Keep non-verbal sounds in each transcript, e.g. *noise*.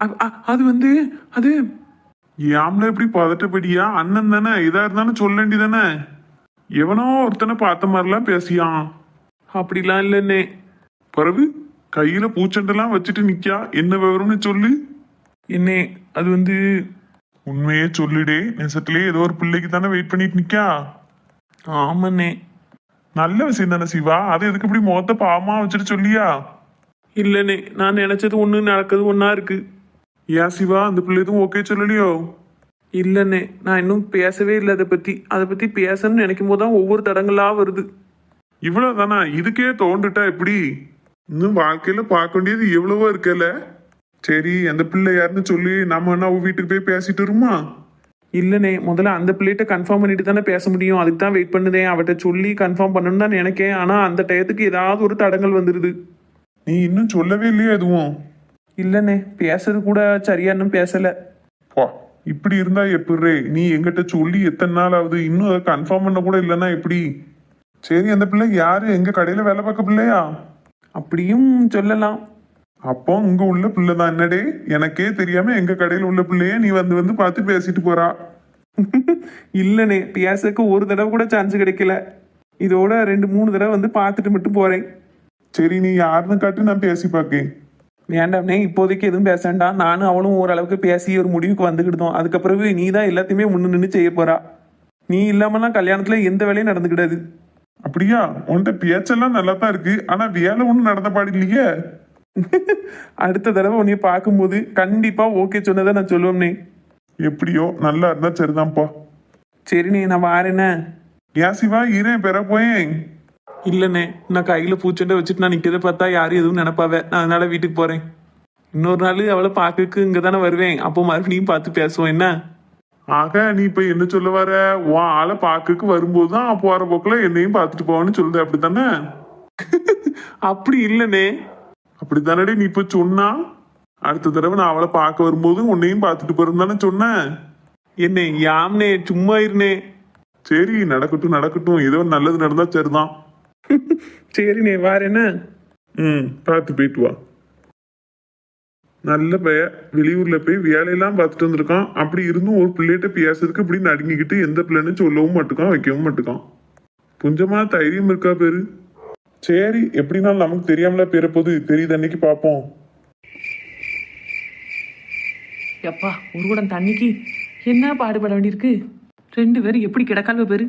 அ- அது வந்து அது? யாம்ல இப்படி பதட்டப்படியா? அண்ணன் தானே இதா இருந்தாலும் சொல்ல வேண்டியதானே? எவனோ ஒருத்தனை பார்த்த மாதிரிலாம் பேசியான். அப்படிலாம் இல்லைண்ணே. பிறகு கையில பூச்சண்டெல்லாம் வச்சுட்டு நிக்கா என்ன விவரம்னு சொல்லு. என்னே அது வந்து உண்மையே சொல்லுடே. நெசத்திலே ஏதோ ஒரு பிள்ளைக்கு தானே வெயிட் பண்ணிட்டு நிக்கா ஆமாண்ணே. நல்ல விஷயம் தானே சிவா. அதை எதுக்கு இப்படி முகத்த பாவமா வச்சுட்டு சொல்லியா? இல்லைண்ணே நான் நினைச்சது ஒன்று நடக்குது ஒன்றா இருக்கு. ஏன் சிவா அந்த பிள்ளை எதுவும் ஓகே சொல்லலையோ? இல்லைண்ணே நான் இன்னும் பேசவே இல்லை அதை பற்றி அதை பற்றி பேசணும்னு நினைக்கும் போது தான் ஒவ்வொரு தடங்களா வருது. இவ்வளவுதானா? இதுக்கே தோண்டுட்டா எப்படி? இன்னும் வாழ்க்கையில பார்க்க வேண்டியது எவ்வளவோ இருக்கல சரி அந்த பிள்ளை யாருன்னு சொல்லி நம்ம என்ன வீட்டுக்கு போய் பேசிட்டு வருமா? இல்லைண்ணே முதல்ல அந்த பிள்ளைகிட்ட கன்ஃபார்ம் பண்ணிட்டு தானே பேச முடியும். அதுக்கு தான் வெயிட் பண்ணுதேன். அவட்ட சொல்லி கன்ஃபார்ம் பண்ணணும்னு தான் நினைக்கேன். ஆனால் அந்த டயத்துக்கு ஏதாவது ஒரு தடங்கள் வந்துடுது நீ இன்னும் சொல்லவே இல்லையா எதுவும்? இல்லைண்ணே பேசுறது கூட சரியா இன்னும் பேசலை. பா இப்படி இருந்தா எப்படி நீ எங்கிட்ட சொல்லி எத்தனை நாள் ஆகுது இன்னும் அதை கன்ஃபார்ம் பண்ண கூட இல்லைன்னா எப்படி? சரி அந்த பிள்ளை யாரு? எங்க கடையில வேலை பார்க்க பிள்ளையா? அப்படியும் சொல்லலாம். அப்போ இங்க உள்ள பிள்ளை தான். என்னடே எனக்கே தெரியாம எங்க கடையில உள்ள பிள்ளைய நீ வந்து வந்து பார்த்து பேசிட்டு போறா? *laughs* இல்லைண்ணே பேசக்கு ஒரு தடவை கூட சான்ஸ் கிடைக்கல. இதோட ரெண்டு மூணு தடவை வந்து பார்த்துட்டு மட்டும் போறேன். சரி நீ யாருன்னு காட்டு நான் பேசி பார்க்கேன். வேண்டாம்னே இப்போதைக்கு எதுவும் பேச வேண்டாம் நானும் அவளும் ஓரளவுக்கு பேசி ஒரு முடிவுக்கு வந்துக்கிட்டோம் அதுக்கப்புறவு நீ தான் எல்லாத்தையுமே முன்னு நின்று செய்ய போறா. நீ இல்லாமலாம் கல்யாணத்துல எந்த வேலையும் நடந்துக்கிடாது. அப்படியா? உன்கிட்ட பேச்செல்லாம் நல்லா தான் இருக்கு. ஆனா வேலை ஒண்ணும் நடந்த பாடு இல்லையே. *laughs* அடுத்த தடவை உன்னைய பார்க்கும்போது கண்டிப்பா ஓகே சொன்னதை நான் சொல்லுவேன்னே எப்படியோ நல்லா இருந்தா சரிதான்ப்பா. சரிண்ணே நான் வாரேண்ணே ஏன் சிவா ஈரன் பெற போயேன். இல்லைண்ணே நான் கையில பூச்செண்டை வச்சுட்டு நான் நிற்கிறத பார்த்தா யாரும் எதுவும் நினைப்பாவ. நான் அதனால வீட்டுக்கு போறேன். இன்னொரு நாள் அவளை பார்க்கக்கு இங்கே தானே வருவேன். அப்போ மறுபடியும் பார்த்து பேசுவோம் என்ன? ஆக நீ இப்ப என்ன சொல்ல வர? உன் ஆளை பாக்குக்கு வரும்போது தான் போற போக்குல என்னையும் பார்த்துட்டு போவான்னு சொல்லுது அப்படித்தானே? *laughs* அப்படி இல்லைண்ணே அப்படித்தானடி நீ இப்ப சொன்னா? அடுத்த தடவை நான் அவளை பார்க்க வரும்போது உன்னையும் பார்த்துட்டு போறேன்னு தானே சொன்னேன் என்ன யாம்னே சும்மா இருனே. சரி நடக்கட்டும் நடக்கட்டும். ஏதோ நல்லது நடந்தா சரிதான். சரிண்ணே வாரேண்ணே ம் பார்த்து போயிட்டு வா. நல்ல பைய வெளியூர்ல போய் வேலையெல்லாம் பார்த்துட்டு வந்திருக்கான். அப்படி இருந்தும் ஒரு பிள்ளைகிட்ட பேசுறதுக்கு இப்படி நடுங்கிக்கிட்டு எந்த பிள்ளைன்னு சொல்லவும் மாட்டுக்கான் வைக்கவும் மாட்டுக்கான். கொஞ்சமா தைரியம் இருக்கா பேரு? சரி எப்படினாலும் நமக்கு தெரியாமல பேர போது தெரியுது அன்னைக்கு பார்ப்போம். எப்பா ஒரு குடம் தண்ணிக்கு என்ன பாடுபட வேண்டியிருக்கு? ரெண்டு பேரும் எப்படி கிடக்கால்வ பேரு?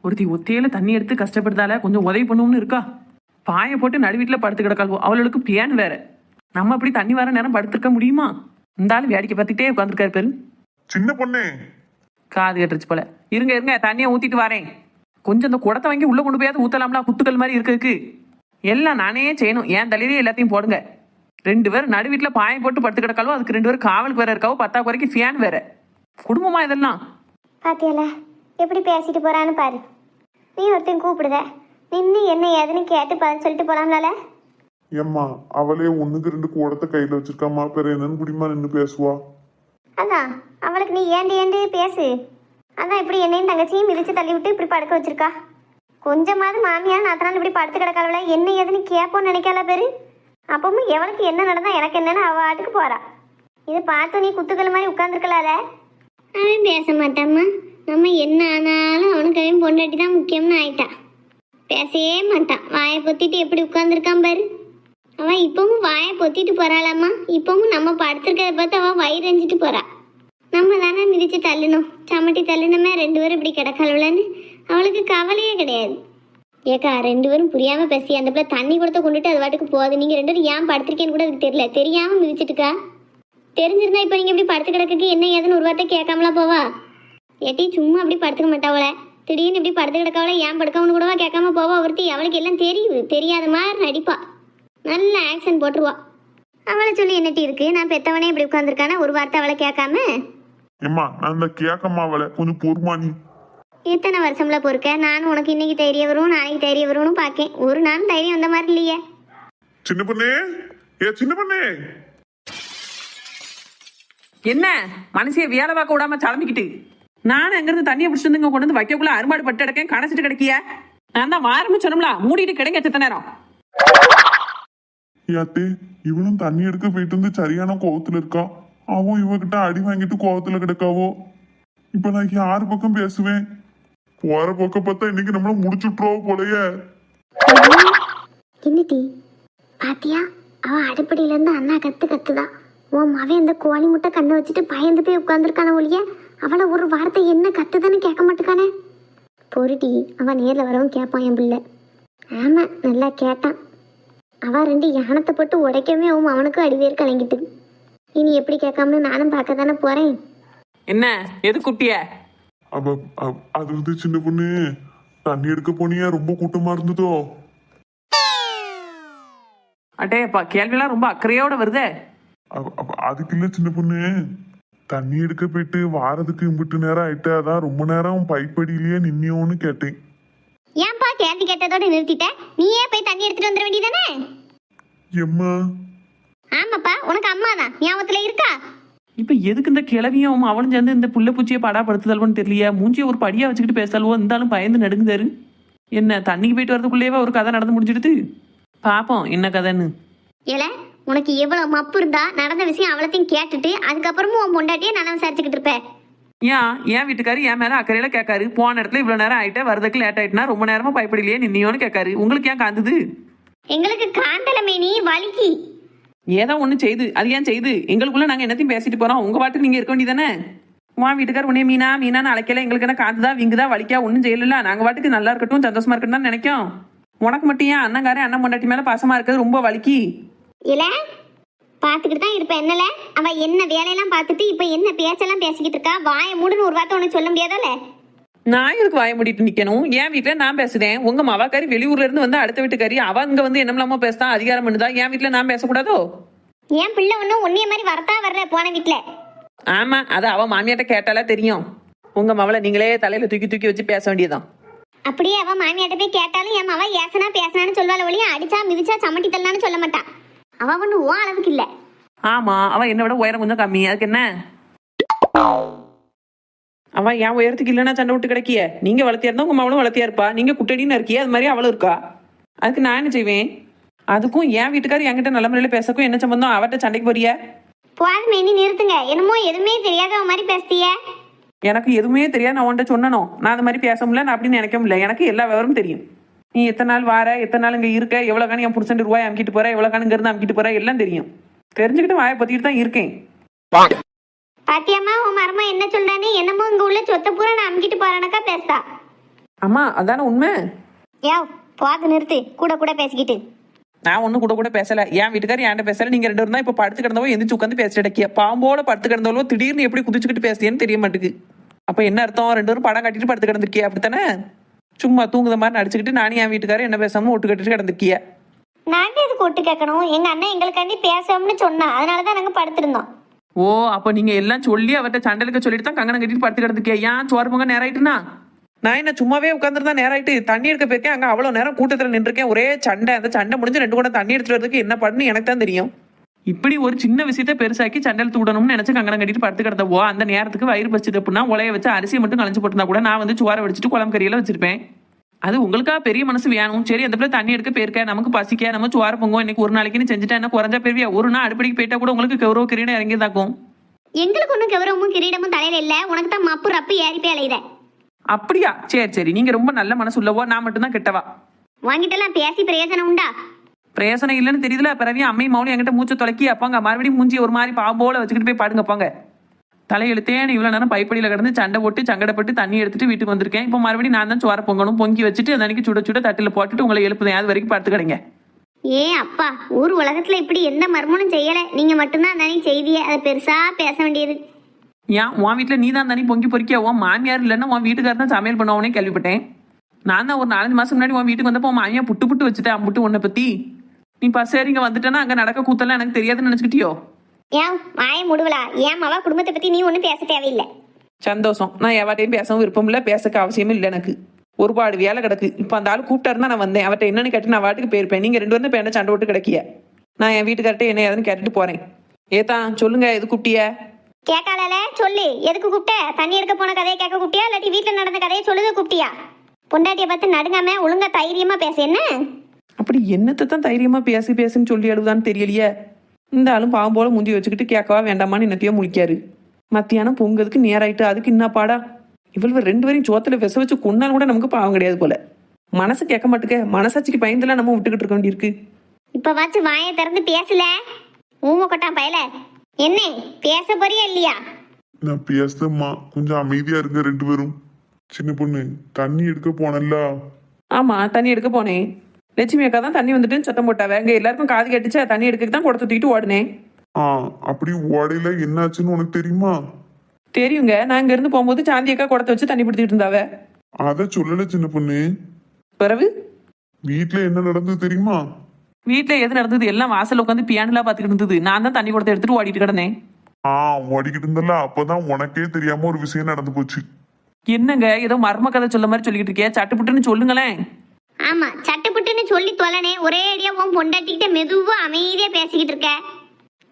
ஒருத்தி ஒத்தையில தண்ணி எடுத்து கஷ்டப்படுதால கொஞ்சம் உதவி பண்ணுவோம்னு இருக்கா? பாயை போட்டு நடு வீட்டில் படுத்து கிடக்கால்வோ அவளுக்கு பியான் வேற. நம்ம அப்படி தண்ணி வர நேரம் படுத்திருக்க முடியுமா? இந்த ஆள் வேடிக்கை பார்த்துட்டே உட்காந்துருக்காரு பேரு. சின்ன பொண்ணே. காது கட்டுருச்சு போல. இருங்க இருங்க தண்ணியை ஊத்திட்டு வரேன். கொஞ்சம் இந்த குடத்தை வாங்கி உள்ள கொண்டு போயாவது ஊத்தலாம்ல குத்துக்கள் மாதிரி இருக்கிறதுக்கு. எல்லாம் நானே செய்யணும். ஏன் தலையிலே எல்லாத்தையும் போடுங்க. ரெண்டு பேரும் நடு வீட்டில் பாயம் போட்டு படுத்து கிடக்காலோ அதுக்கு ரெண்டு பேரும் காவலுக்கு வேற இருக்காவோ பத்தா குறைக்கு ஃபேன் வேற. குடும்பமா இதெல்லாம்? பாத்தியால? எப்படி பேசிட்டு போறான்னு பாரு. நீ ஒருத்தன் கூப்பிடுத. நின்று என்ன ஏதுன்னு கேட்டு பதில் சொல்லிட்டு போலாம்ல ஏம்மா அவளே ஒண்ணுக்கு ரெண்டு கூடத்தை கையில வச்சிருக்காமா பேர் என்னன்னு குடிமா நின்று பேசுவா? அதான் அவளுக்கு நீ ஏண்டி ஏண்டி பேசு. அதான் இப்படி என்னையும் தங்கச்சியும் மிதிச்சு தள்ளி விட்டு இப்படி படுக்க வச்சிருக்கா. கொஞ்சமாவது மாமியார் நாத்தனால இப்படி படுத்து கிடக்காளவள என்ன ஏதுன்னு கேட்போன்னு நினைக்கல பேரு? அப்பவும் எவளுக்கு என்ன நடந்தா எனக்கு என்னன்னு அவ ஆட்டுக்கு போறா. இது பார்த்து நீ குத்துக்கள் மாதிரி உட்காந்துருக்கலால அவன் பேச மாட்டாம்மா. நம்ம என்ன ஆனாலும் அவனுக்கு அவன் பொண்டாட்டி தான் முக்கியம்னு ஆயிட்டான். பேசவே மாட்டான். வாயை பொத்திட்டு எப்படி உட்காந்துருக்கான் பாரு. அவன் இப்பவும் வாயை பொத்திட்டு போறாளாம்மா இப்பவும் நம்ம படுத்திருக்கிறத பார்த்து அவன் வயிறஞ்சிட்டு போறா. நம்ம தானே மிதிச்சு தள்ளணும். சமட்டி தள்ளுனமே ரெண்டு பேரும் இப்படி கிடக்கலன்னு அவளுக்கு கவலையே கிடையாது. ஏக்கா ரெண்டு பேரும் புரியாம பேசி அந்த பிள்ளை தண்ணி கொடுத்த கொண்டுட்டு அது வாட்டுக்கு போகுது. நீங்க ரெண்டு பேரும் ஏன் படுத்திருக்கேன்னு கூட அதுக்கு தெரியல. தெரியாம மிதிச்சிட்டுக்கா. தெரிஞ்சிருந்தா இப்போ நீங்க இப்படி படுத்து கிடக்கு என்ன ஏதுன்னு ஒரு வார்த்தை கேட்காமலாம் போவா? ஏட்டி சும்மா அப்படி படுத்துக்க மாட்டாவள. திடீர்னு இப்படி படுத்து கிடக்காவள ஏன் படுக்கவனு கூடவா கேட்காம போவா ஒருத்தி? அவளுக்கு எல்லாம் தெரியுது தெரியாத மாதிரி நடிப்பா. நல்ல ஆக்ஷன் போட்டுருவா. அவளை சொல்லி என்னட்டி இருக்கு? நான் பெத்தவனே இப்படி உட்காந்துருக்கானா ஒரு வார்த்தை அவளை கேட்காம? ஏம்மா நான் இந்த கேக்கம்மா அவளை. கொஞ்சம் பொறுமா நீ. இத்தனை வருஷம்ல பொறுக்க? நானும் உனக்கு இன்னைக்கு தைரியம் வரும் நாளைக்கு தைரியம் வரும்னு பார்க்கேன் ஒரு நாளும் தைரியம் வந்த மாதிரி இல்லையே. சின்ன பொண்ணே. ஏ சின்ன பொண்ணே. என்ன? மனசைய வேலை பார்க்க விடாம கிளம்பிக்கிட்டு நானும் எங்கிருந்து தண்ணியை பிடிச்சிட்டு வந்து கொண்டு வந்து வைக்கக்குள்ள அருமாடு பட்டு கிடக்கேன் கடைச்சிட்டு கிடைக்கிய. நான் தான் வாரம்னு சொன்னோம்ல மூடிட்டு கிடைங்க செத்த நேரம். யாத்தே இவளும் தண்ணி எடுக்க போயிட்டு வந்து சரியான கோவத்துல இருக்கா? அவன் இவகிட்ட அடி வாங்கிட்டு கோவத்துல கிடக்காவோ? இப்ப நான் யாரு பக்கம் பேசுவேன். போற பக்கம் பார்த்தா இன்னைக்கு நம்மள முடிச்சுட்ருவோ போலயே. என்னடி? பாத்தியா? அவ அடுப்படியில இருந்து அண்ணா கத்து கத்துதான் உன் மவன் இந்த கோழி முட்டை கண்ணை வச்சுட்டு பயந்து போய் உட்காந்துருக்கான ஒழிய அவளை ஒரு வார்த்தை என்ன கத்துதான்னு கேட்க மாட்டேக்கானே? பொருட்டி அவன் நேர்ல வரவும் கேட்பான் என் பிள்ளை. ஆமா நல்லா கேட்டான். அவ ரெண்டு யானத்தை போட்டு உடைக்கவே அவன் அவனுக்கும் அடிவேர் கலங்கிட்டு இனி எப்படி கேட்காமனு நானும் பார்க்க தானே போறேன்? என்ன? எது குட்டிய? அவ அவ- அது வந்து சின்ன பொண்ணு. தண்ணி எடுக்க போனியா? ரொம்ப கூட்டமா இருந்ததோ? அட்டேப்பா கேள்வியெல்லாம் ரொம்ப அக்கறையோட வருதே. அவ- அவ- அதுக்கு இல்ல சின்ன பொண்ணு. தண்ணி எடுக்க போயிட்டு வாரதுக்கு இம்பிட்டு நேரம் ஆயிட்டு அதான் ரொம்ப நேரம் பைப்படியிலேயே நின்னியோன்னு கேட்டேன். ஏன்பா கேள்வி கேட்டதோட நிறுத்திட்ட? நீயே போய் தண்ணி எடுத்துட்டு வந்துட வேண்டியதானே? எம்மா? ஆமாப்பா உனக்கு அம்மா தான் ஞாபகத்துல இருக்கா? இப்ப எதுக்கு இந்த கிளவியும் அவனும் சேர்ந்து இந்த புள்ள பூச்சியை படாப்படுத்துதல்வன்னு தெரியலையா? மூஞ்சியை ஒரு படியா வச்சுக்கிட்டு பேசல்வோ? இருந்தாலும் பயந்து நடுங்குதாரு. என்ன தண்ணிக்கு போயிட்டு வரதுக்குள்ளேயே ஒரு கதை நடந்து முடிஞ்சிடுது? பாப்போம் என்ன கதைன்னு. ஏல உனக்கு எவ்வளவு மப்பு இருந்தா நடந்த விஷயம் அவ்வளத்தையும் கேட்டுட்டு அதுக்கப்புறமும் உன் பொண்டாட்டியே நான் விசாரிச்சுக்கிட்டு இருப்ப ஏன் என் வீட்டுக்காரு என் மேல அக்கறையில கேட்காரு. போன இடத்துல இவ்வளவு நேரம் ஆயிட்டே வரதுக்கு லேட் ஆயிட்டுனா ரொம்ப நேரமா பைப்படியிலேயே நின்னியோன்னு கேட்காரு. உங்களுக்கு ஏன் காந்துது? எங்களுக்கு காந்தலமே நீ வலிக்கி. ஏதோ ஒண்ணு செய்து அது ஏன் செய்து? எங்களுக்குள்ள நாங்க என்னத்தையும் பேசிட்டு போறோம். உங்க பாட்டுக்கு நீங்க இருக்க வேண்டியதானே? உன் வீட்டுக்கார் உன்னே மீனா மீனான்னு அழைக்கல. எங்களுக்கு என்ன காந்துதா விங்குதா வலிக்கா ஒன்றும் செய்யல நாங்க பாட்டுக்கு நல்லா இருக்கட்டும் சந்தோஷமா இருக்கட்டும் தான் நினைக்கும். உனக்கு மட்டும் ஏன் அண்ணங்காரன் அண்ணன் பொண்டாட்டி மேல பாசமா இருக்கிறது ரொம்ப வலிக்கி? இல்ல பாத்துக்கிட்டு தான் இருப்ப என்னல? அவ என்ன வேலையெல்லாம் பார்த்துட்டு இப்ப என்ன பேச்செல்லாம் பேசிக்கிட்டு இருக்கா? வாய மூடுன்னு ஒரு வார்த்தை உனக்கு சொல்ல முடியாதல்ல நான் இதுக்கு வாய மூடிட்டு நிக்கணும்? என் வீட்டுல நான் பேசுறேன் உங்க மவாக்காரி வெளியூர்ல இருந்து வந்து அடுத்த வீட்டுக்காரி அவ இங்க வந்து என்னமில்லாம பேசுதான் அதிகாரம் பண்ணுதா? என் வீட்டுல நான் பேசக்கூடாதோ? என் பிள்ளை ஒன்றும் உன்னைய மாதிரி வரத்தா வர்ற போன வீட்டுல ஆமா அது அவ மாமியாட்ட கேட்டாலே தெரியும். உங்க மவளை நீங்களே தலையில தூக்கி தூக்கி வச்சு பேச வேண்டியதுதான். அப்படியே அவ மாமியாட்ட போய் கேட்டாலும் என் அவ ஏசனா பேசனான்னு சொல்வாள் ஒழிய அடிச்சா மிதிச்சா சமட்டி தள்ளலான்னு சொல்ல மாட்டா. அவ ஒண்ணு ஓ அளவுக்கு இல்ல. ஆமா அவ என்னை விட உயரம் கொஞ்சம் கம்மி. அதுக்கு என்ன? அவ என் உயரத்துக்கு இல்லைன்னா சண்டை விட்டு கிடைக்கிய. நீங்க வளர்த்தியா இருந்தா உங்க மவளும் வளர்த்தியா இருப்பா. நீங்க குட்டடின்னு இருக்கிய அது மாதிரி அவளும் இருக்கா? அதுக்கு நான் என்ன செய்வேன்? அதுக்கும் என் வீட்டுக்காரர் என்கிட்ட நல்ல முறையில பேசக்கும் என்ன சம்பந்தம்? அவட்ட சண்டைக்கு போறிய? போதும் மேனி நிறுத்துங்க. என்னமோ எதுவுமே தெரியாதவ மாதிரி பேசுதிய எனக்கு எதுவுமே தெரியாது. நான் உன்கிட்ட சொன்னனோ? நான் அது மாதிரி பேச முடியல நான் அப்படின்னு நினைக்க முடியல. எனக்கு எல்லா விவரமும் தெரியும். நீ எத்தனை நாள் வார எத்தனை நாள் இங்க இருக்க எவ்வளவு காணி என் புருஷன் ரூபாய் அமுக்கிட்டு போற எவ்வளவு காணி இங்க இருந்து அமுக்கிட்டு போற எல்லாம் தெரியும். தெரிஞ்சுக்கிட்டு வாயை பத்திட்டு தான் இருக்கேன். பாத்தியம்மா உன் மரமா என்ன சொல்றானே என்னமோ இங்க உள்ள சொத்த பூரா நான் அமுக்கிட்டு போறானக்கா பேசுதா அம்மா அதானே உண்மை? யோ போது நிறுத்து. கூட கூட பேசிக்கிட்டு. நான் ஒன்றும் கூட கூட பேசல. என் வீட்டுக்காரர் என்கிட்ட பேசல. நீங்க ரெண்டு பேரும் தான் இப்ப படுத்து கிடந்தவோ எந்திரிச்சு உட்காந்து பேசிட்டு இருக்கிய பாம்போட படுத்து கிடந்தவளோ திடீர்னு எப்படி குதிச்சுக்கிட்டு பேசுறேன்னு தெரிய மாட்டேங்குது. அப்ப என்ன அர்த்தம்? ரெண்டு பேரும் படம் கட்டிட்டு படுத்து கிடந்திருக்கிய அப்படித்தானே? சும்மா தூங்குத மாதிரி நடிச்சுக்கிட்டு நானும் என் வீட்டுக்காரர் என்ன பேசாம ஒட்டு கட்டிட்டு கிடந்திருக்கிய. நாங்க எதுக்கு ஒட்டு கேட்கணும்? எங்க அண்ணன் எங்களுக்காண்டி பேசணும்னு சொன்னா. அதனாலதான் நாங்க படுத்திருந்தோம். ஓ அப்ப நீங்க எல்லாம் சொல்லி அவர்கிட்ட சண்டலுக்கு சொல்லிட்டு தான் கங்கணம் கட்டிட்டு படுத்து கிடந்திருக்கிய. ஏன் நேரம் ஆயிட்டுனா நான் என்ன சும்மாவே உட்காந்துருந்தா நேரம் ஆயிட்டு தண்ணி எடுக்க போயிருக்கேன். அங்க அவ்வளவு நேரம் கூட்டத்துல நின்றுருக்கேன். ஒரே சண்டை. அந்த சண்டை முடிஞ்சு ரெண்டு கூட தண்ணி எடுத்துட்டு வரதுக்கு என்ன பண்ணு எனக்கு தான் தெரியும். இப்படி ஒரு சின்ன விஷயத்த பெருசாக்கி சண்டல் தூடணும்னு நினைச்சு கங்கணம் கட்டிட்டு படுத்து கிடந்தவோ அந்த நேரத்துக்கு வயிறு பச்சுது அப்படின்னா உலைய வச்சு அரிசியை மட்டும் கலைஞ்சு போட்டிருந்தா கூட நான் வந்து சுவாரை வடிச்சிட்டு குளம் கறியில வச்சிருப்பேன். அது உங்களுக்கா பெரிய மனசு வேணும். சரி அந்த பிள்ளை தண்ணி எடுக்க போயிருக்க நமக்கு பசிக்க நம்ம சுவார பொங்கும் இன்னைக்கு ஒரு நாளைக்குன்னு செஞ்சுட்டா என்ன குறைஞ்சா பெரிய ஒரு நாள் அடுப்படிக்கு போயிட்டா கூட உங்களுக்கு கௌரவ கிரீடம் இறங்கியதாக்கும் எங்களுக்கு ஒன்றும் கௌரவமும் கிரீடமும் தலையில இல்ல. உனக்கு தான் மப்பு ரப்பு ஏறி போய் அலையுத. அப்படியா? சரி சரி. நீங்க ரொம்ப நல்ல மனசு உள்ளவோ நான் மட்டும்தான் கெட்டவா? வாங்கிட்டெல்லாம் பேசி பிரயோஜனம் உண்டா? பிரயோசனம் இல்லைன்னு தெரியுதுல பிறவி அம்மை மௌனி என்கிட்ட மூச்சை தொலைக்கி அப்பாங்க மறுபடியும் மூஞ்சி ஒரு மாதிரி பாம்போல வச்சுக்கிட்டு போய் பாடுங்க போங்க. தலையெழுத்தேன்னு இவ்வளோ நேரம் பைப்படியில் கிடந்து சண்டை போட்டு சங்கடப்பட்டு தண்ணி எடுத்துட்டு வீட்டுக்கு வந்திருக்கேன். இப்போ மறுபடியும் நான் தான் சோற பொங்கணும் பொங்கி வச்சுட்டு அன்னைக்கு சுட சுட தட்டில் போட்டுட்டு உங்களை எழுப்புதேன். அது வரைக்கும் படுத்து கிடங்க ஏ அப்பா ஊர் உலகத்துல இப்படி எந்த மர்மனும் செய்யல. நீங்க மட்டும்தான் அன்னைக்கு செய்திய அதை பெருசா பேச வேண்டியது. ஏன் உன் வீட்டில் நீ தான் தனி பொங்கி பொறிக்க உன் மாமியார் இல்லைன்னா உன் வீட்டுக்காரர் தான் சமையல் பண்ணுவோனே கேள்விப்பட்டேன். நான் தான் ஒரு நாலஞ்சு மாசம் முன்னாடி உன் வீட்டுக்கு வந்தப்போ உன் மாமியா புட்டு புட்டு வச்சுட்டேன் அம்புட்டு உன்னை பத்தி. நீ பசேரி இங்க வந்துட்டேன்னா அங்க நடக்க கூத்தெல்லாம் எனக்கு தெரியாதுன்னு நினைச்சுக்கிட்டியோ? ஏன் மாய முடுவலா? ஏன் மவா குடும்பத்தை பத்தி நீ ஒன்றும் பேச தேவையில்லை. சந்தோஷம். நான் எவாட்டையும் பேசவும் விருப்பம் இல்லை பேசக்க அவசியமும் இல்லை எனக்கு. ஒருபாடு வேலை கிடக்கு. இப்போ அந்த ஆள் கூப்பிட்டா இருந்தா நான் வந்தேன். அவட்ட என்னன்னு கேட்டு நான் வாட்டுக்கு போயிருப்பேன். நீங்க ரெண்டு பேரும் இப்போ என்ன சண்டை விட்டு கிடக்கிய? நான் என் வீட்டுக்கார்ட்ட என்ன ஏதுன்னு கேட்டுட்டு போறேன். ஏதான் சொல்லுங்க எது கூப்பிட்டிய? கேட்கால சொல்லு. எதுக்கு கூப்பிட்ட? தண்ணி எடுக்க போன கதையை கேட்க கூப்பிட்டியா? இல்லாட்டி வீட்டுல நடந்த கதையை சொல்லுது கூப்பிட்டியா? பொண்டாட்டிய பார்த்து நடுங்காம ஒழுங்கா தைரியமா பேச என்ன? அப்படி என்னத்தை தான் தைரியமா பேசு பேசுன்னு சொல்லி அழுதான்னு தெரியலையே. இந்த ஆளும் பாவம் போல முந்தி வச்சுக்கிட்டு கேட்கவா வேண்டாமான்னு என்னத்தையோ முழிக்காரு. மத்தியானம் பொங்கலுக்கு நேராயிட்டு அதுக்கு என்ன பாடா? இவ்வளவு ரெண்டு பேரையும் சோத்துல விச வச்சு கொண்டாலும் கூட நமக்கு பாவம் கிடையாது போல. மனசு கேட்க மாட்டுக்க மனசாட்சிக்கு பயந்துலாம் நம்ம விட்டுக்கிட்டு இருக்க வேண்டியிருக்கு. இப்ப வாச்சு வாயை திறந்து பேசல? ஊம கொட்டான் பயல. என்ன பேச போறியா இல்லையா? நான் பேசுதம்மா கொஞ்சம் அமைதியா இருங்க ரெண்டு பேரும். சின்ன பொண்ணு தண்ணி எடுக்க போனல்ல ஆமா தண்ணி எடுக்க போனேன். லட்சுமி அக்கா தான் தண்ணி வந்துட்டுன்னு சத்தம் போட்டாவ. அங்க எல்லாருக்கும் காது கேட்டுச்சா தண்ணி எடுக்க தான் குடத்தை தூக்கிட்டு ஓடினேன். ஆ அப்படி ஓடையில என்னாச்சுன்னு உனக்கு தெரியுமா? தெரியுங்க. நான் இங்க இருந்து போகும்போது சாந்தி அக்கா குடத்தை வச்சு தண்ணி பிடிச்சிட்டு இருந்தாவ. அத சொல்லல சின்ன பொண்ணு. பிறகு வீட்ல என்ன நடந்தது தெரியுமா? வீட்ல எது நடந்தது? எல்லாம் வாசல்ல உட்காந்து பியானுலாம் பாத்துக்கிட்டு இருந்தது. நான் தான் தண்ணி குடத்தை எடுத்துட்டு ஓடிட்டு கிடந்தேன். ஆ ஓடிக்கிட்டு இருந்தல அப்பதான் உனக்கே தெரியாம ஒரு விஷயம் நடந்து போச்சு. என்னங்க ஏதோ மர்ம கதை சொல்ல மாதிரி சொல்லிக்கிட்டு இருக்கே சட்டுப்புட்டுன்னு சொல்லுங்களேன். ஆமா சட்டுப்புட்டுன்னு சொல்லி தொலைனே ஒரே அடியா உன் பொண்டாட்டிக்கிட்ட மெதுவா அமைதியா பேசிக்கிட்டு இருக்க.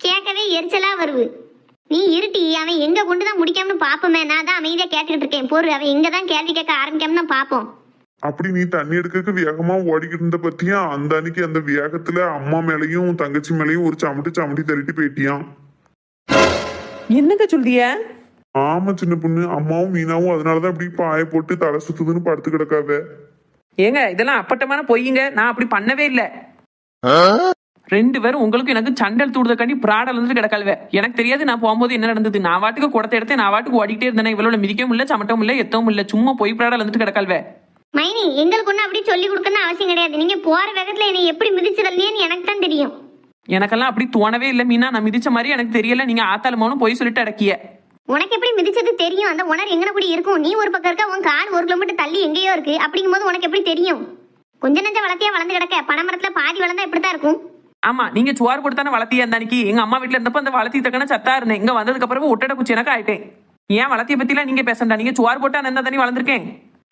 கேட்கவே எரிச்சலா வருது. நீ இருட்டி அவன் எங்க கொண்டு தான் முடிக்காமனு பாப்போமே நான் தான் அமைதியா கேட்டுக்கிட்டு இருக்கேன். பொறு அவன் எங்க தான் கேள்வி கேட்க ஆரம்பிக்காம தான் பாப்போம். அப்படி நீ தண்ணி எடுக்க வேகமா ஓடிக்கிட்டு இருந்த பத்தியா? அந்த அன்னைக்கு அந்த வேகத்துல அம்மா மேலயும் தங்கச்சி மேலயும் ஒரு சமட்டி சமட்டி தள்ளிட்டு போயிட்டியான் என்னங்க சொல்றிய? ஆமா சின்ன பொண்ணு. அம்மாவும் மீனாவும் அதனாலதான் அப்படி பாய போட்டு தலை சுத்துதுன்னு படுத்து கிடக்காவ. ஏங்க இதெல்லாம் அப்பட்டமான பொய்யுங்க நான் அப்படி பண்ணவே இல்லை. ரெண்டு பேரும் உங்களுக்கு எனக்கு சண்டல் தூடுறதுக்காண்டி பிராடல் வந்து கிடக்காளுவ. எனக்கு தெரியாது நான் போகும்போது என்ன நடந்தது. நான் வாட்டுக்கு குடத்தை எடுத்து நான் வாட்டுக்கு ஓடிக்கிட்டே இருந்தேன். இவளோட மிதிக்கவும் இல்லை சமட்டவும் இல்லை எத்தவும் இல்லை. சும்மா பொய் பிராடல் வந்துட்டு கிடக்காளுவ. மைனி எங்களுக்கு ஒன்றும் அப்படி சொல்லி கொடுக்கணும்னு அவசியம் கிடையாது. நீங்க போற வேகத்துல என்னை எப்படி மிதிச்சதல்லையேன்னு எனக்கு தான் தெரியும். எனக்கெல்லாம் அப்படி தோணவே இல்லை மீனா. நான் மிதிச்ச மாதிரி எனக்கு தெரியல. நீங்க ஆத்தாலமோனும் பொய் சொல்லிட்டு அடக்கிய. உனக்கு எப்படி மிதிச்சது தெரியும்? அந்த உணர் எங்கன கூட இருக்கும்? நீ ஒரு பக்கம் இருக்க உன் கார் ஒரு கிலோமீட்டர் தள்ளி எங்கேயோ இருக்கு. அப்படிங்கும்போது உனக்கு எப்படி தெரியும்? கொஞ்ச நஞ்ச வளர்த்தியா வளர்ந்து கிடக்க. பனைமரத்துல பாதி வளர்ந்தா இப்படித்தான் இருக்கும். ஆமா நீங்க சுவார் கொடுத்தானே வளர்த்தியா அந்த அன்னைக்கு? எங்க அம்மா வீட்டுல இருந்தப்ப அந்த வளர்த்தி தக்கன சத்தா இருந்தேன். இங்க வந்ததுக்கு அப்புறம் ஒட்டட குச்சி எனக்கு ஆயிட்டேன். ஏன் வளர்த்திய பத்திலாம் நீங்க பேசண்டா? நீங்க சுவார் போட்டா நான் தண்ணி வளர்ந்துருக்கேன்?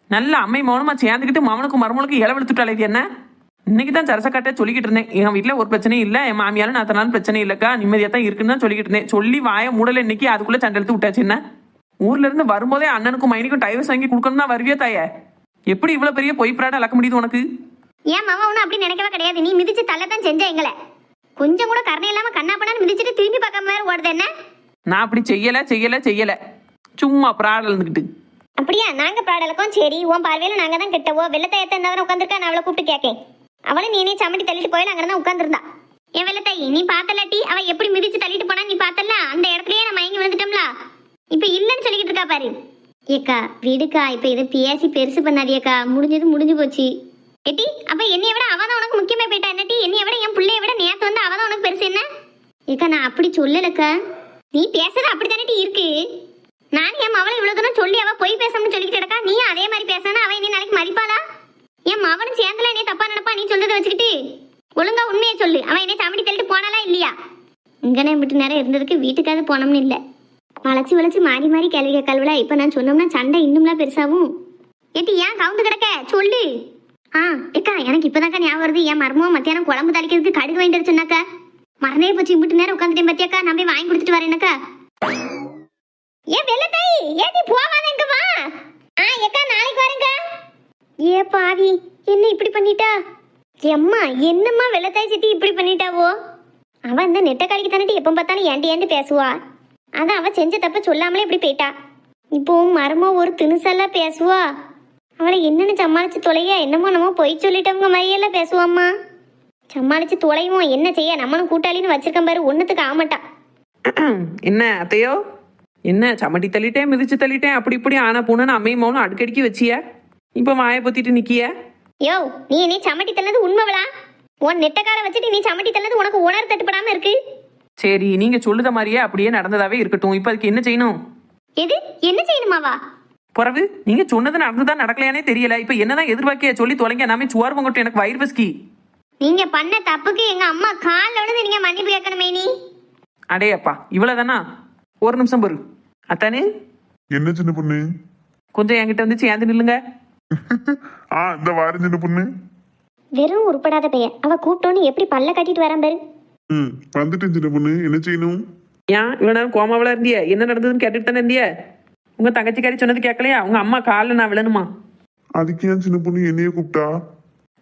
நல்ல அம்மை மௌனமா சேர்ந்துக்கிட்டு மவனுக்கு மருமனுக்கு இலை இது என்ன? இன்னைக்கு தான் சரசக்காட்ட சொல்லிக்கிட்டு இருந்தேன். என் வீட்ல ஒரு பிரச்சனையும் இல்ல. என் மாமியாலும் நான் தனாலும் பிரச்சனை இல்லக்கா நிம்மதியா தான் இருக்குன்னு தான் சொல்லிக்கிட்டு இருந்தேன். சொல்லி வாய மூடல இன்னைக்கு. அதுக்குள்ள சண்டை எடுத்து விட்டாச்சு. என்ன? ஊர்ல இருந்து வரும்போதே அண்ணனுக்கும் மைனிக்கும் டைவர்ஸ் வாங்கி கொடுக்கணும் தான் வருவியா தாயே? எப்படி இவ்வளவு பெரிய பொய் பிராட அளக்க முடியுது உனக்கு? ஏன் மாமா ஒன்றும் அப்படி நினைக்கவே கிடையாது. நீ மிதிச்சு தள்ளத்தான் செஞ்ச எங்களை. கொஞ்சம் கூட கருணை இல்லாம கண்ணா பண்ணான்னு மிதிச்சிட்டு திரும்பி பார்க்காம வேற ஓடுது என்ன? நான் அப்படி செய்யல செய்யல செய்யல. சும்மா பிராடல் இருந்துக்கிட்டு அப்படியா? நாங்க ப்ராடலுக்கும் சரி. உன் பார்வையில நாங்க தான் கிட்டவோ? வெள்ளத்தாயத்தை இருந்தா உட்காந்துருக்கா நான் அவளை கூப்பிட்டு கேட்கேன் அவளும் நீனே சமட்டி தள்ளிட்டு போயில அங்கே தான் உட்காந்துருந்தா என் வெள்ளத்தாயி நீ பார்த்தலாட்டி? அவ எப்படி மிதிச்சு தள்ளிட்டு போனா நீ பார்த்தல அந்த இடத்துலயே நம்ம மயங்கி விழுந்துட்டோம்ல. இப்ப இல்லைன்னு சொல்லிக்கிட்டு இருக்கா பாரு. ஏக்கா விடுக்கா இப்ப இதை பேசி பெருசு பண்ணாதியக்கா முடிஞ்சது முடிஞ்சு போச்சு. எட்டி அப்ப என்னைய விட அவதான் உனக்கு முக்கியமா போயிட்டா? என்னட்டி என்னைய விட என் பிள்ளைய விட நேத்து வந்து அவதான் உனக்கு பெருசு என்ன? ஏக்கா நான் அப்படி சொல்லலக்கா. நீ பேசுறது அப்படி இருக்கு. நான் என் மவளை இவ்வளவு தூரம் சொல்லி அவ போய் பேசணும்னு சொல்லிக்கிட்டு இருக்கா நீ அதே மாதிரி பேசினா அவ இனி நாளைக்கு மதிப்பாளா? என் மகனும் சேர்ந்தல நீ தப்பா நினைப்பா? நீ சொல்றதை வச்சுக்கிட்டு ஒழுங்கா உண்மையை சொல்லு. அவன் என்னை சமடி தள்ளிட்டு போனாலா இல்லையா? இங்கனே விட்டு நேரம் இருந்ததுக்கு வீட்டுக்காவது போனோம்னு இல்லை. வளைச்சு வளைச்சு மாறி மாறி கேள்வி கேட்கல்வல இப்ப நான் சொன்னோம்னா சண்டை இன்னும்லாம் பெருசாகும் ஏட்டி ஏன் கவுந்து கிடக்க? சொல்லு. ஆ ஏக்கா எனக்கு இப்பதாக்கா ஞாபகம் வருது. என் மர்மம் மத்தியானம் குழம்பு தாளிக்கிறதுக்கு கடுகு வாங்கிட்டு சொன்னாக்கா. மறந்தே போச்சு இம்பிட்டு நேரம் உட்காந்துட்டேன் பத்தியாக்கா. நான் போய் வாங்கி கொடுத்துட்டு வரேனக்கா ஏன் வெள்ளத்தாய் ஏட்டி நீ இங்க வா. ஆ ஏக்கா நாளைக்கு வரேங்க ஏ பாவி என்ன இப்படி பண்ணிட்டா? எம்மா என்னம்மா வெள்ளத்தாய் சித்தி இப்படி பண்ணிட்டாவோ? அவ இந்த நெட்டக்காளிக்கு தானே எப்போ பார்த்தாலும் ஏண்டி ஏண்டி பேசுவா? அதான் அவ செஞ்ச தப்ப சொல்லாமலே இப்படி போயிட்டா. இப்போ மரமோ ஒரு திணுசெல்லாம் பேசுவா? அவளை என்னன்னு சமாளிச்சு தொலைய என்னமோ நம்ம பொய் சொல்லிட்டவங்க மாதிரியெல்லாம் பேசுவாம்மா. சமாளிச்சு தொலைவோம் என்ன செய்ய? நம்மளும் கூட்டாளின்னு வச்சிருக்கேன் பாரு ஒன்றுத்துக்கு ஆமட்டா *clears throat* என்ன அத்தையோ? என்ன சமட்டி தள்ளிட்டேன் மிதிச்சு தள்ளிட்டேன் அப்படி இப்படி ஆனா பூனன்னு அம்மையும் மௌனம் அடுக்கடிக்கு வச்சியா? இப்போ வாயை பொத்திட்டு நிக்கிய? யோ நீ நீ சமட்டி தள்ளது உண்மைவளா? உன் நெட்டக்கார வச்சுட்டு நீ சமட்டி தள்ளது உனக்கு உணர் தட்டுப்படாம இருக்கு? சரி நீங்க சொல்லுத மாதிரியே அப்படியே நடந்ததாவே இருக்கட்டும். இப்போ அதுக்கு என்ன செய்யணும்? எது? என்ன செய்யணுமாவா? பிறகு நீங்க சொன்னது நடந்துதான் நடக்கலையானே தெரியல. இப்போ என்னதான் எதிர்பார்க்கிய சொல்லி தொலைங்க. நாமே சுவார் பொங்கட்டும் எனக்கு வயிறு பஸ்கி நீங்க பண்ண தப்புக்கு எங்க அம்மா கால்ல விழுந்து நீங்க மன்னிப்பு கேட்கணுமே நீ? அடே அப்பா இவ்வளவுதானா? ஒரு நிமிஷம் பொறு. அத்தானே? என்ன சின்ன பொண்ணு? கொஞ்சம் என்கிட்ட வந்து சேர்ந்து நில்லுங்க. ஆ இந்த வாரம் சின்ன பொண்ணு. வெறும் உருப்படாத பையன். அவ கூப்பிட்டோன்னு எப்படி பல்ல கட்டிட்டு வரான் பாரு. ம் வந்துட்டேன் சின்ன பொண்ணு. என்ன செய்யணும்? ஏன் இவ்வளவு நேரம் கோமாவில இருந்திய? என்ன நடந்ததுன்னு கேட்டுட்டு தானே இருந்திய? உங்க தங்கச்சிக்காரி சொன்னது கேட்கலையா? உங்க அம்மா காலில் நான் விழணுமா? அதுக்கு ஏன் சின்ன பொண்ணு என்னைய கூப்பிட்டா?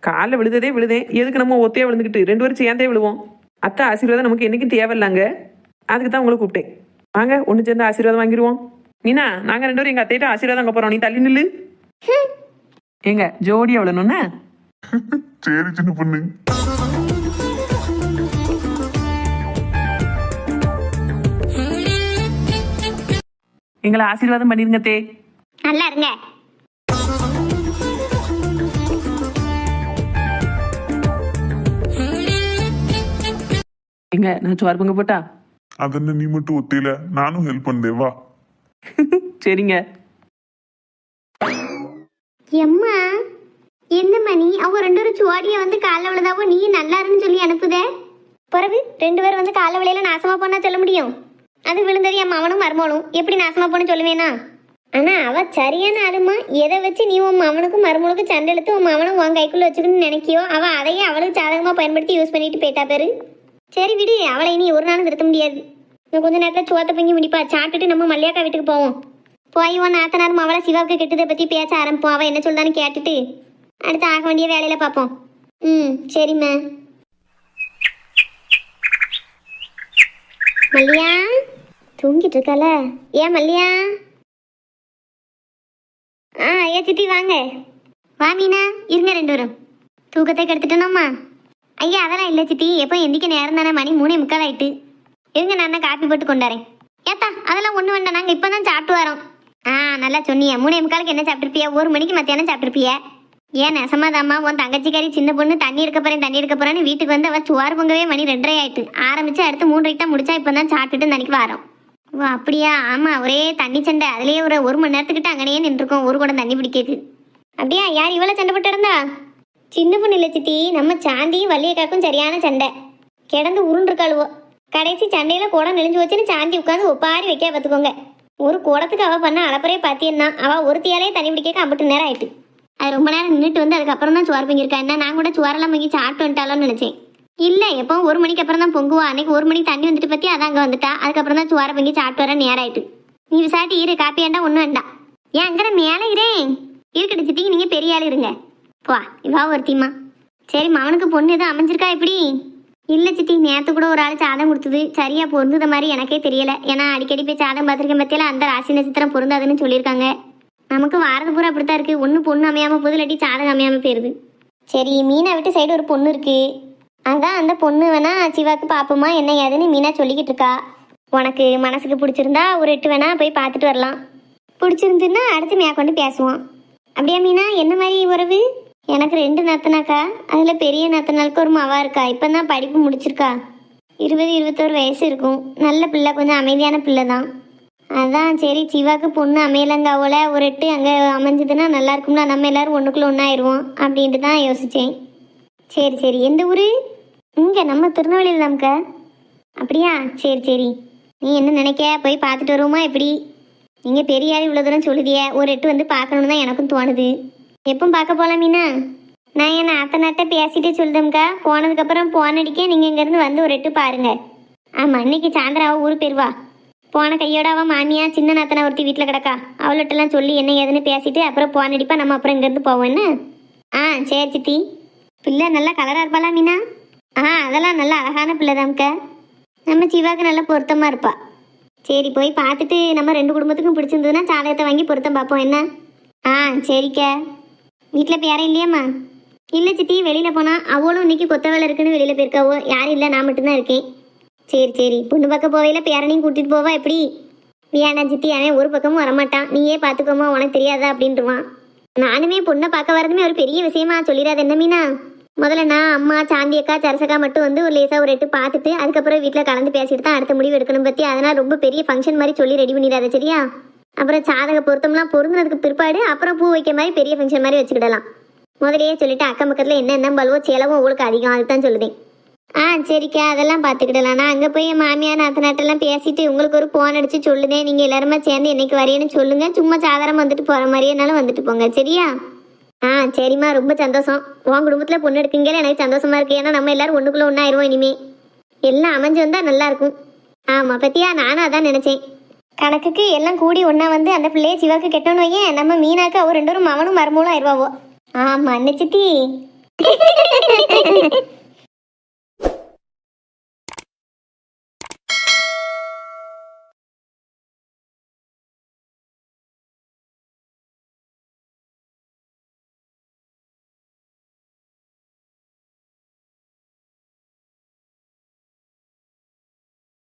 காலில் விழுததே விழுதேன் எதுக்கு நம்ம ஒத்தையா விழுந்துக்கிட்டு? ரெண்டு பேரும் சேர்ந்தே விழுவோம். அக்கா ஆசீர்வாதம் நமக்கு என்னைக்கும் தேவையில்லைங்க. அதுக்கு தான் உங்களை கூப்பிட்டேன். வாங்க ஒன்று சேர்ந்து ஆசீர்வாதம் வாங்கிடுவோம். மீனா நாங்கள் ரெண்டு பேரும் எங்கள் அத்தையிட்ட ஆசீர்வாதம் அங்கே போகிறோம் நீ தள்ளி நில்லு. ஏங்க ஜோடியா விழணும்னா சரி சின்ன பொண்ணு. எங்களை ஆசீர்வாதம் பண்ணிருங்க தே. நல்லா இருங்க. எங்க நான் சோறு பங்கு போட்டா? அதென்ன நீ மட்டும் ஒத்தையில? நானும் ஹெல்ப் பண்ணேன் வா. *laughs* சரிங்க. எம்மா என்ன மணி அவங்க ரெண்டு பேரும் சுவாடியை வந்து காலைல விழுதாவோ நீ நல்லா இருன்னு சொல்லி அனுப்புதே. பிறகு ரெண்டு பேரும் வந்து காலை விளையில நாசமா போனா சொல்ல முடியும். அது விழுந்தது என் மவனும் மருமகளும். எப்படி நாசமா போன சொல்லுவேனா? ஆனா அவ சரியான ஆளுமா எதை வச்சு நீ உன் மவனுக்கும் மருமகளுக்கும் சண்டை எடுத்து உன் மவனும் உன் கைக்குள்ள வச்சுக்கணும்னு நினைக்கியோ அவ அதையே அவளுக்கு சாதகமா பயன்படுத்தி யூஸ் பண்ணிட்டு போயிட்டா பேரு. சரி விடு அவளை இனி ஒரு நாளும் திருத்த முடியாது. இன்னும் கொஞ்ச நேரத்தில் சோத்த பங்கி முடிப்பா. சாப்பிட்டுட்டு நம்ம மல்லியாக்கா வீட்டுக்கு போவோம். போய் உன் நாத்தனார் அவளை சிவாவுக்கு கெட்டதை பற்றி பேச ஆரம்பிப்போம். அவள் என்ன சொல்றான்னு கேட்டுட்டு அடுத்து ஆக வேண்டிய வேலையில் பார்ப்போம். ம் சரிம்மா. மல்லியா தூங்கிட்டு இருக்கல ஏன் மல்லியா? ஆ ஏ சித்தி வாங்க. வா மீனா. இருங்க ரெண்டு வரும் தூக்கத்தை கெடுத்துட்டோம்மா ஐயா அதெல்லாம் இல்லை சித்தி. எப்போ எந்திக்க நேரம் தானே மணி மூணே முக்கால் ஆயிட்டு. இருங்க நான் தான் காப்பி போட்டு கொண்டாரேன் ஏத்தா அதெல்லாம் ஒன்று வேண்டாம். நாங்கள் இப்போ தான் சாப்பிட்டு வரோம். நல்லா சொன்னியே. மூணே முக்காலுக்கு என்ன சாப்பிட்ருப்பிய ஒரு மணிக்கு மத்தியானம் சாப்பிட்ருப்பிய ஏன் நெசமாதாம்மா உன் தங்கச்சிக்காரி சின்ன பொண்ணு தண்ணி எடுக்க போறேன் தண்ணி எடுக்க போறேன்னு வீட்டுக்கு வந்து அவள் சுவார் பொங்கவே மணி ரெண்டரை ஆயிட்டு. ஆரம்பிச்சு அடுத்து மூன்றரைக்கு தான் முடிச்சா இப்போ தான் சாப்பிட்டுட்டு நினைக்கு வரோம். ஓ அப்படியா? ஆமாம் ஒரே தண்ணி சண்டை. அதுலேயே ஒரு ஒரு மணி நேரத்துக்கிட்ட அங்கனையே நின்றுருக்கோம் ஒரு குடம் தண்ணி பிடிக்கிறது அப்படியா யார் இவ்வளோ சண்டை போட்டு இருந்தா சின்ன பொண்ணு இல்லை சித்தி நம்ம சாந்தியும் வள்ளியக்காக்கும் சரியான சண்டை. கிடந்து உருண்டுருக்காளுவோ கடைசி சண்டையில் குடம் நெளிஞ்சு வச்சுன்னு சாந்தி உட்காந்து ஒப்பாரி வைக்க பார்த்துக்கோங்க. ஒரு கூடத்துக்கு அவள் பண்ண அளப்பறையே பார்த்தியன்னா அவ ஒருத்தியாலே தண்ணி பிடிக்க அம்பட்டு நேரம் ஆயிட்டு. அது ரொம்ப நேரம் நின்றுட்டு வந்து அதுக்கப்புறம் தான் சோறு பொங்கியிருக்கா. என்ன நான் கூட சுவரெல்லாம் பொங்கி சாப்பிட்டு வந்துட்டாலோன்னு நினச்சேன். இல்லை எப்போ ஒரு மணிக்கு அப்புறம் தான் பொங்குவா. அன்னைக்கு ஒரு மணிக்கு தண்ணி வந்துட்டு பற்றி அதான் அங்கே வந்துட்டா. அதுக்கப்புறம் தான் சோறை பொங்கி சாப்பிட்டு வர நேரம் ஆயிட்டு. நீ விசாட்டி இரு காப்பி வேண்டாம் ஒன்றும் வேண்டாம். ஏன் அங்கே மேலே இரேன் இருக்கட்டு சித்திக்கு நீங்கள் பெரிய ஆள் இருங்க. போ இவா ஒருத்திமா சரி மவனுக்கு பொண்ணு எதுவும் அமைஞ்சிருக்கா எப்படி? இல்லை சித்தி நேற்று கூட ஒரு ஆள் சாதம் கொடுத்தது. சரியாக பொருந்தத மாதிரி எனக்கே தெரியல. ஏன்னா அடிக்கடி போய் சாதம் பார்த்துருக்கேன் பத்தியில அந்த ராசி நட்சத்திரம் பொருந்தாதுன்னு சொல்லியிருக்காங்க. நமக்கு வாரது பூரா அப்படித்தான் இருக்குது ஒன்று பொண்ணு அமையாமல் போகுது இல்லாட்டி சாதகம் அமையாமல் போயிருது. சரி மீனா விட்டு சைடு ஒரு பொண்ணு இருக்குது அதான் அந்த பொண்ணு வேணா சிவாக்கு பார்ப்போமா என்ன ஏதுன்னு மீனா சொல்லிக்கிட்டு இருக்கா. உனக்கு மனசுக்கு பிடிச்சிருந்தா ஒரு எட்டு வேணா போய் பார்த்துட்டு வரலாம். பிடிச்சிருந்துன்னா அடுத்து மேற்கொண்டு பேசுவோம் அப்படியா மீனா? என்ன மாதிரி உறவு? எனக்கு ரெண்டு நத்தனாக்கா? அதில் பெரிய நத்தனாளுக்கு ஒரு மவா இருக்கா? இப்போ தான் படிப்பு முடிச்சிருக்கா. இருபது இருபத்தோரு வயசு இருக்கும். நல்ல பிள்ளை கொஞ்சம் அமைதியான பிள்ளை தான் அதான் சரி சிவாக்கு பொண்ணு அமையலங்காவோல ஒரு எட்டு அங்கே அமைஞ்சதுன்னா நல்லா இருக்கும்ல நம்ம எல்லாரும் ஒன்றுக்குள்ளே ஒன்றாயிருவோம் அப்படின்ட்டு தான் யோசித்தேன் சரி சரி. எந்த ஊர்? இங்கே நம்ம திருநெல்வேலியில் நமக்கா அப்படியா? சரி சரி. நீ என்ன நினைக்க போய் பார்த்துட்டு வருவோமா எப்படி? நீங்கள் பெரிய ஆள் இவ்வளோ தூரம் சொல்லுதிய. ஒரு எட்டு வந்து பார்க்கணுன்னு தான் எனக்கும் தோணுது. எப்பவும் பார்க்க போகலாம் மீனா? நான் என் அத்தனாட்ட பேசிட்டு சொல்லுதம்க்கா? போனதுக்கப்புறம் போன் அடிக்க நீங்கள் இங்கேருந்து வந்து ஒரு எட்டு பாருங்க. ஆமாம் இன்னைக்கு சாயந்தரம் அவள் ஊர் போயிருவா. போன கையோட அவள் மாமியா சின்ன நாத்தனா ஒருத்தி வீட்டில் கிடக்கா. அவள்கிட்டலாம் சொல்லி என்ன ஏதுன்னு பேசிட்டு அப்புறம் போன் அடிப்பா நம்ம அப்புறம் இங்கேருந்து போவோன்னு ஆ சரி சித்தி. பிள்ளை நல்லா கலராக இருப்பாளா மீனா? ஆ அதெல்லாம் நல்லா அழகான பிள்ளை தான்க்கா நம்ம சிவாக்கு நல்லா பொருத்தமாக இருப்பா. சரி போய் பார்த்துட்டு நம்ம ரெண்டு குடும்பத்துக்கும் பிடிச்சிருந்ததுன்னா சாதகத்தை வாங்கி பொருத்தம் பார்ப்போம் என்ன? ஆ சரிக்கா. வீட்டில் இப்போ யாரும் இல்லையாம்மா? இல்லை சித்தி வெளியில் போனால் அவளும் இன்னைக்கு கொத்த வேலை இருக்குன்னு வெளியில் போயிருக்காவோ யாரும் இல்லை நான் மட்டும்தான் இருக்கேன். சரி சரி. பொண்ணு பக்கம் போவையில் பேரனையும் கூட்டிகிட்டு போவா எப்படி? வேணாம் சித்தி அவன் ஒரு பக்கமும் வரமாட்டான். நீயே பார்த்துக்கோமா உனக்கு தெரியாதா அப்படின்ட்டுவான் நானுமே பொண்ணை பார்க்க வரதுமே ஒரு பெரிய விஷயமா சொல்லிடாது என்ன மீனா? முதல்ல நான் அம்மா சாந்தி அக்கா சரசக்கா மட்டும் வந்து ஒரு லேசாக ஒரு எட்டு பார்த்துட்டு அதுக்கப்புறம் வீட்டில் கலந்து பேசிட்டு தான் அடுத்த முடிவு எடுக்கணும் பற்றி அதனால் ரொம்ப பெரிய ஃபங்க்ஷன் மாதிரி சொல்லி ரெடி பண்ணிடாத சரியா? அப்புறம் சாதக பொருத்தம்லாம் பொருந்தினதுக்கு பிற்பாடு அப்புறம் பூ வைக்க மாதிரி பெரிய ஃபங்க்ஷன் மாதிரி வச்சுக்கிடலாம். முதலையே சொல்லிட்டு அக்கம் பக்கத்தில் என்ன என்ன செலவும் உங்களுக்கு அதிகம் அதுதான் சொல்லுதேன். ஆ சரிக்கா அதெல்லாம் பார்த்துக்கிடலாம். நான் அங்கே போய் மாமியார் நாத்தனாட்டெல்லாம் பேசிட்டு உங்களுக்கு ஒரு ஃபோன் அடிச்சு சொல்லுதேன். நீங்கள் எல்லாருமே சேர்ந்து என்னைக்கு வரேன்னு சொல்லுங்க. சும்மா சாதாரணம் வந்துட்டு போகிற மாதிரியேனாலும் வந்துட்டு போங்க. சரியா? ஆ சரிம்மா. ரொம்ப சந்தோஷம். உன் குடும்பத்தில் பொண்ணு எடுக்குங்கிற எனக்கு சந்தோஷமா இருக்கு. ஏன்னா நம்ம எல்லாரும் ஒன்றுக்குள்ளே ஒன்றாயிருவோம் இனிமே. எல்லாம் அமைஞ்சு வந்தால் நல்லாயிருக்கும் ஆமாம் பத்தியா? நானும் அதான் நினச்சேன். கணக்குக்கு எல்லாம் கூடி ஒன்றா வந்து அந்த பிள்ளைய சிவாக்கு கெட்டோன்னு ஏன் நம்ம மீனாக்கு அவர் ரெண்டு பேரும் மவனும் மருமூலம் ஆயிடுவாவோ ஆமாம் என்ன சித்தி